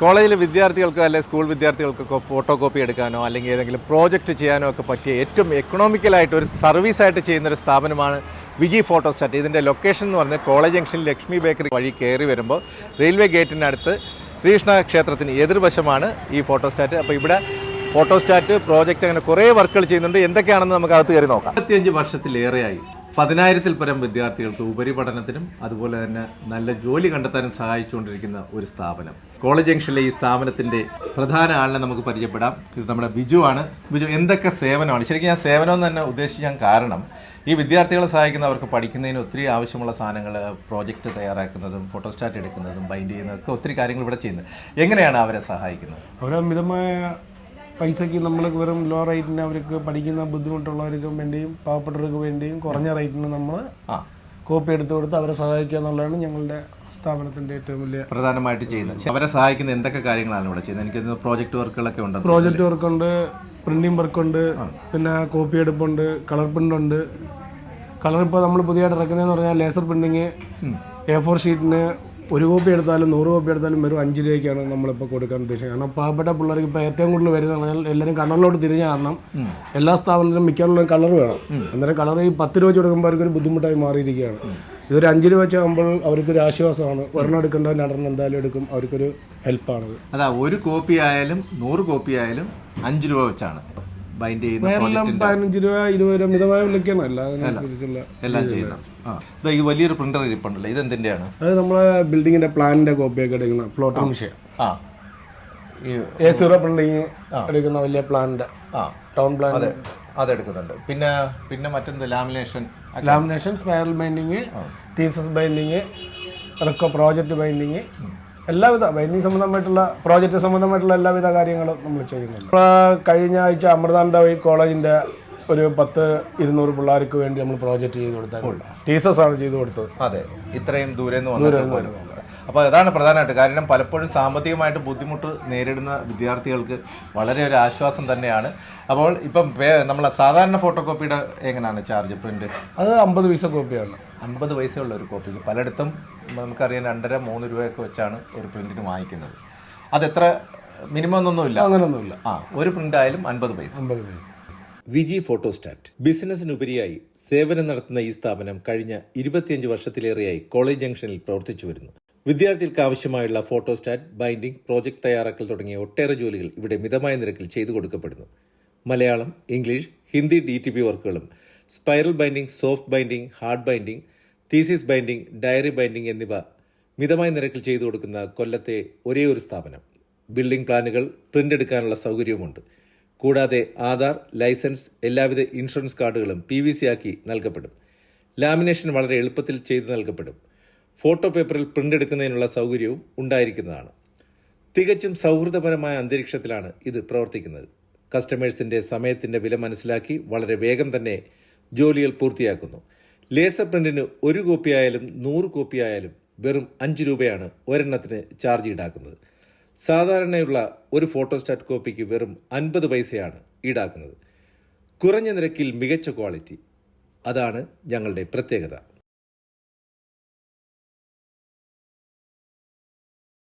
കോളേജിലെ വിദ്യാർത്ഥികൾക്ക് അല്ലെങ്കിൽ സ്കൂൾ വിദ്യാർത്ഥികൾക്കൊക്കെ ഫോട്ടോ കോപ്പി എടുക്കാനോ അല്ലെങ്കിൽ ഏതെങ്കിലും പ്രോജക്റ്റ് ചെയ്യാനോ ഒക്കെ പറ്റിയ ഏറ്റവും എക്കണോമിക്കലായിട്ട് ഒരു സർവീസായിട്ട് ചെയ്യുന്ന ഒരു സ്ഥാപനമാണ് വിജി ഫോട്ടോസ്റ്റാറ്റ് ഇതിന്റെ ലൊക്കേഷൻ എന്ന് പറഞ്ഞാൽ കോളേജ് ജംഗ്ഷൻ ലക്ഷ്മി ബേക്കറി വഴി കയറി വരുമ്പോൾ റെയിൽവേ ഗേറ്റിനടുത്ത് ശ്രീകൃഷ്ണ ക്ഷേത്രത്തിന് എതിർവശമാണ് ഈ ഫോട്ടോസ്റ്റാറ്റ് അപ്പോൾ ഇവിടെ ഫോട്ടോസ്റ്റാറ്റ് പ്രോജക്റ്റ് അങ്ങനെ കുറേ വർക്കുകൾ ചെയ്യുന്നുണ്ട്. എന്തൊക്കെയാണെന്ന് നമുക്ക് അകത്ത് കയറി നോക്കാം. ഇരുപത്തിയഞ്ച് വർഷത്തിലേറെയായി. പതിനായിരത്തിൽ പരം വിദ്യാർത്ഥികൾക്ക് ഉപരിപഠനത്തിനും അതുപോലെ തന്നെ നല്ല ജോലി കണ്ടെത്താനും സഹായിച്ചുകൊണ്ടിരിക്കുന്ന ഒരു സ്ഥാപനം. കോളേജ് ജംഗ്ഷനിലെ ഈ സ്ഥാപനത്തിന്റെ പ്രധാന ആളിനെ നമുക്ക് പരിചയപ്പെടാം. ഇത് നമ്മുടെ ബിജു ആണ്. ബിജു എന്തൊക്കെ സേവനമാണ്? ശരിക്കും ഞാൻ സേവനം തന്നെ ഉദ്ദേശിക്കാൻ കാരണം ഈ വിദ്യാർത്ഥികളെ സഹായിക്കുന്ന അവർക്ക് പഠിക്കുന്നതിന് ഒത്തിരി ആവശ്യമുള്ള സാധനങ്ങൾ പ്രോജക്റ്റ് തയ്യാറാക്കുന്നതും ഫോട്ടോസ്റ്റാറ്റ് എടുക്കുന്നതും ബൈൻഡ് ചെയ്യുന്നതൊക്കെ ഒത്തിരി കാര്യങ്ങൾ ഇവിടെ ചെയ്യുന്നത്. എങ്ങനെയാണ് അവരെ സഹായിക്കുന്നത്? അവരെ മിതമായ പൈസയ്ക്ക് നമ്മൾ വെറും ലോ റേറ്റിന് അവർക്ക് പഠിക്കുന്ന ബുദ്ധിമുട്ടുള്ളവർക്ക് വേണ്ടിയും പാവപ്പെട്ടവർക്ക് വേണ്ടിയും കുറഞ്ഞ റേറ്റിന് നമ്മൾ കോപ്പി എടുത്തു കൊടുത്ത് അവരെ സഹായിക്കുക എന്നുള്ളതാണ് ഞങ്ങളുടെ സ്ഥാപനത്തിന്റെ ഏറ്റവും വലിയ പ്രധാനമായിട്ട് ചെയ്യുന്നത്. അവരെ സഹായിക്കുന്ന എന്തൊക്കെ കാര്യങ്ങളാണ് ഇവിടെ ചെയ്യുന്നത്? എനിക്ക് പ്രോജക്റ്റ് വർക്കുകളൊക്കെ ഉണ്ട്? പ്രോജക്റ്റ് വർക്കുണ്ട് പ്രിന്റിംഗ് വർക്കുണ്ട് പിന്നെ കോപ്പി എടുപ്പുണ്ട് കളർ പ്രിന്റ് ഉണ്ട്. കളർ ഇപ്പോൾ നമ്മൾ പുതിയതായിട്ട് ഇറക്കുന്നതെന്ന് പറഞ്ഞാൽ ലേസർ പ്രിന്റിങ് എ ഫോർ ഷീറ്റിന് ഒരു കോപ്പി എടുത്താലും നൂറ് കോപ്പി എടുത്താലും വെറും അഞ്ച് രൂപയ്ക്കാണ് നമ്മളിപ്പോൾ കൊടുക്കാൻ ഉദ്ദേശിക്കുന്നത്. കാരണം പാവപ്പെട്ട പിള്ളേർക്ക് ഇപ്പോൾ ഏറ്റവും കൂടുതൽ വരുന്ന എല്ലാവരും കളറിലോട്ട് തിരിഞ്ഞ കാരണം എല്ലാ സ്ഥാപനത്തിലും മിക്കവാറും കളർ വേണം. അന്നേരം കളർ ഈ പത്ത് രൂപ വെച്ച് കൊടുക്കുമ്പോൾ അവർക്കൊരു ബുദ്ധിമുട്ടായി മാറിയിരിക്കുകയാണ്. ഇതൊരു അഞ്ച് രൂപ വെച്ചാകുമ്പോൾ അവർക്കൊരു ആശ്വാസമാണ്. ഒരെണ്ണം എടുക്കേണ്ട രണ്ടെണ്ണം എന്തായാലും എടുക്കും. അവർക്കൊരു ഹെൽപ്പാണത് അതാ ഒരു കോപ്പി ആയാലും നൂറ് കോപ്പി ആയാലും അഞ്ച് രൂപ വെച്ചാണ്. ബൈൻഡ് ചെയ്യുന്ന പതിനഞ്ച് രൂപ ഇരുപത് രൂപ മിതമായ വിലക്കാണ് എല്ലാം ചെയ്യുന്ന. ഈ വലിയൊരു പ്രിന്റർ ഇരിപ്പുണ്ടല്ലോ. ഇത് എന്തിന്റെയാണ്? അത് നമ്മളെ ബിൽഡിങ്ങിന്റെ പ്ലാനിന്റെ കോപ്പിയൊക്കെ എടുക്കുന്ന പ്ലോട്ടർ വിഷയം ആ. എ സീറോ പ്രിന്റിങ് എടുക്കുന്ന വലിയ പ്ലാനിന്റെ ടൗൺ പ്ലാൻ അതെ. അതെടുക്കുന്നുണ്ട് പിന്നെ പിന്നെ മറ്റെന്ത്? Lamination lamination spiral binding thesis binding record project binding എല്ലാവിധ വൈനി സംബന്ധമായിട്ടുള്ള പ്രോജക്റ്റ് സംബന്ധമായിട്ടുള്ള എല്ലാവിധ കാര്യങ്ങളും നമ്മൾ ചെയ്യുന്നുണ്ട്. കഴിഞ്ഞ ആഴ്ച അമൃതാനന്ദ വഴി കോളേജിന്റെ ഒരു പത്ത് ഇരുന്നൂറ് പിള്ളേർക്ക് വേണ്ടി നമ്മൾ പ്രോജക്റ്റ് ചെയ്ത് കൊടുത്താൽ ആണ് ചെയ്ത് കൊടുത്തത്. അതെ. ഇത്രയും ദൂരെ നിന്ന് അപ്പോൾ അതാണ് പ്രധാനമായിട്ട് കാരണം പലപ്പോഴും സാമ്പത്തികമായിട്ട് ബുദ്ധിമുട്ട് നേരിടുന്ന വിദ്യാർത്ഥികൾക്ക് വളരെ ഒരു ആശ്വാസം തന്നെയാണ്. അപ്പോൾ ഇപ്പം നമ്മൾ നമ്മളെ സാധാരണ ഫോട്ടോ കോപ്പിയുടെ എങ്ങനെയാണ് ചാർജ് പ്രിന്റ് അത് അമ്പത് പൈസ കോപ്പിയാണ്. അമ്പത് പൈസയുള്ള ഒരു കോപ്പിക്ക് പലയിടത്തും നമുക്കറിയാം രണ്ടര മൂന്ന് രൂപയൊക്കെ വെച്ചാണ് ഒരു പ്രിന്റിന് വാങ്ങിക്കുന്നത്. അതെത്ര? മിനിമം ഒന്നൊന്നുമില്ല അങ്ങനൊന്നുമില്ല. ആ ഒരു പ്രിന്റ് ആയാലും അൻപത് പൈസ. അമ്പത് പൈസ. വിജി ഫോട്ടോസ്റ്റാറ്റ്. ബിസിനസ്സിനുപരിയായി സേവനം നടത്തുന്ന ഈ സ്ഥാപനം കഴിഞ്ഞ ഇരുപത്തിയഞ്ച് വർഷത്തിലേറെയായി കോളേജ് ജംഗ്ഷനിൽ പ്രവർത്തിച്ചു വരുന്നു. വിദ്യാർത്ഥികൾക്ക് ആവശ്യമായുള്ള ഫോട്ടോസ്റ്റാറ്റ് ബൈൻഡിംഗ് പ്രോജക്റ്റ് തയ്യാറാക്കൽ തുടങ്ങിയ ഒട്ടേറെ ജോലികൾ ഇവിടെ മിതമായ നിരക്കിൽ ചെയ്തു കൊടുക്കപ്പെടുന്നു. Malayalam English Hindi D T P വർക്കുകളും spiral binding soft binding hard binding thesis binding diary binding എന്നിവ മിതമായ നിരക്കിൽ ചെയ്തു കൊടുക്കുന്ന കൊല്ലത്തെ ഒരേ ഒരു സ്ഥാപനം. ബിൽഡിംഗ് പ്ലാനുകൾ പ്രിന്റ് എടുക്കാനുള്ള സൗകര്യവുമുണ്ട്. കൂടാതെ ആധാർ ലൈസൻസ് എല്ലാവിധ ഇൻഷുറൻസ് കാർഡുകളും പി വി സി ആക്കി നൽകപ്പെടും. ലാമിനേഷൻ വളരെ എളുപ്പത്തിൽ ചെയ്തു നൽകപ്പെടും. ഫോട്ടോ പേപ്പറിൽ പ്രിന്റ് എടുക്കുന്നതിനുള്ള സൗകര്യവും ഉണ്ടായിരിക്കുന്നതാണ്. തികച്ചും സൗഹൃദപരമായ അന്തരീക്ഷത്തിലാണ് ഇത് പ്രവർത്തിക്കുന്നത്. കസ്റ്റമേഴ്സിന്റെ സമയത്തിന്റെ വില മനസ്സിലാക്കി വളരെ വേഗം തന്നെ ജോലികൾ പൂർത്തിയാക്കുന്നു. ലേസർ പ്രിന്റിന് ഒരു കോപ്പി ആയാലും നൂറ് കോപ്പി ആയാലും വെറും അഞ്ച് രൂപയാണ് ഒരെണ്ണത്തിന് ചാർജ് ഈടാക്കുന്നത്. സാധാരണയുള്ള ഒരു ഫോട്ടോസ്റ്റാറ്റ് കോപ്പിക്ക് വെറും അൻപത് പൈസയാണ് ഈടാക്കുന്നത്. കുറഞ്ഞ നിരക്കിൽ മികച്ച ക്വാളിറ്റി. അതാണ് ഞങ്ങളുടെ പ്രത്യേകത.